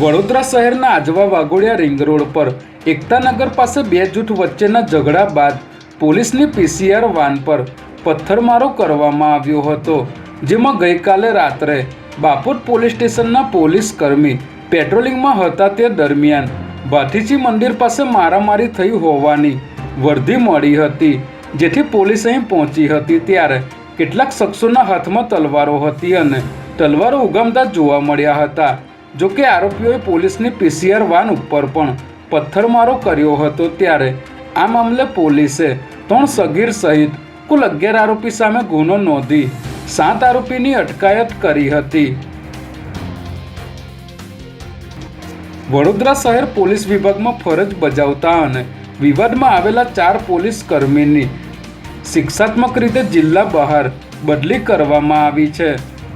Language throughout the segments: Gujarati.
વડોદરા શહેરના આજવા વાઘોડિયા રિંગ રોડ પર એકતાનગર પાસે બે જૂથ વચ્ચેના ઝઘડા બાદ પોલીસની પીસીઆર વાન પર પથ્થરમારો કરવામાં આવ્યો હતો, જેમાં ગઈકાલે રાત્રે બાપોદ પોલીસ સ્ટેશનના પોલીસ કર્મી પેટ્રોલિંગમાં હતા તે દરમિયાન ભાથીજી મંદિર પાસે મારામારી થઈ હોવાની વર્ધી મળી હતી, જેથી પોલીસ અહીં પહોંચી હતી ત્યારે કેટલાક શખ્સોના હાથમાં તલવારો હતી અને તલવારો ઉગામતા જોવા મળ્યા હતા. જો કે આરોપીઓએ પોલીસની પીસીઆર વાન ઉપર પણ પથ્થરમારો કર્યો હતો ત્યારે આ મામલે પોલીસે ત્રણ સગીર સહિત કુલ અગિયાર આરોપી સામે ગુનો નોંધી સાત આરોપીની અટકાયત કરી હતી. વડોદરા શહેર પોલીસ વિભાગમાં ફરજ બજાવતા અને વિવાદમાં આવેલા ચાર પોલીસ કર્મીની શિક્ષાત્મક રીતે જિલ્લા બહાર બદલી કરવામાં આવી છે.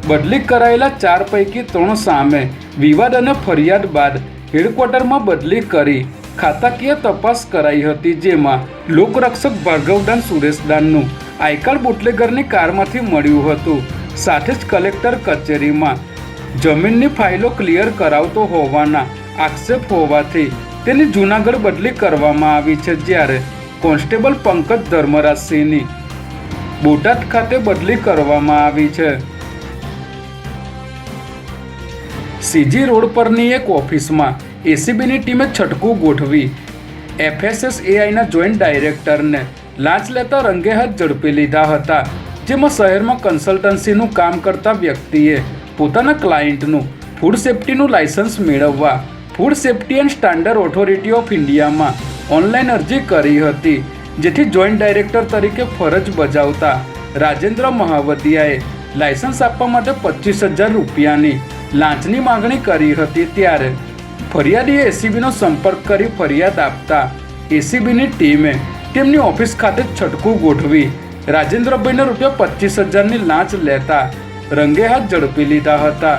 બદલી કરાયેલા ચાર પૈકી ત્રણ સામે. વિવાદ અને ફરિયાદ બાદ હેડક્વાર્ટરમાં બદલી કરી ખાતાકીય તપાસ કરાઈ હતી, જેમાં લોકરક્ષક ભાર્ગવદાન સુરેશદાનનું આઈકાર્ડ બુટલેગરની કારમાંથી મળ્યું હતું. સાથે જ કલેક્ટર કચેરીમાં જમીનની ફાઇલો ક્લિયર કરાવતો હોવાના આક્ષેપ હોવાથી તેની જૂનાગઢ બદલી કરવામાં આવી છે, જ્યારે કોન્સ્ટેબલ પંકજ ધર્મરાજસિંહની બોટાદ ખાતે બદલી કરવામાં આવી છે. સીજી રોડ પરની એક ઓફિસમાં એસીબીની ટીમે છટકું ગોઠવી. એફએસએસ એઆઈના જોઈન્ટ ડાયરેક્ટરને લાંચ લેતા રંગે હાથ ઝડપી લીધા હતા, જેમાં શહેરમાં કન્સલ્ટન્સીનું કામ કરતા વ્યક્તિએ પોતાના ક્લાયન્ટનું ફૂડ સેફ્ટીનું લાયસન્સ મેળવવા, food safety and standard authority of ઇન્ડિયામાં ઓનલાઈન અરજી કરી હતી, જેથી જોઈન્ટ ડાયરેક્ટર તરીકે ફરજ બજાવતા રાજેન્દ્ર મહાવદિયાએ લાયસન્સ આપવા માટે પચીસ હજાર રૂપિયાની લાંચની માંગણી કરી હતી ત્યારે ફરિયાદીએ એસીબીનો સંપર્ક કરી ફરિયાદ આપતા એસીબીની ટીમે તેમની ઓફિસ ખાતે છટકું ગોઠવી રાજેન્દ્રભાઈને રૂપિયા પચીસ હજારની લાંચ લેતા રંગે હાથ ઝડપી લીધા હતા.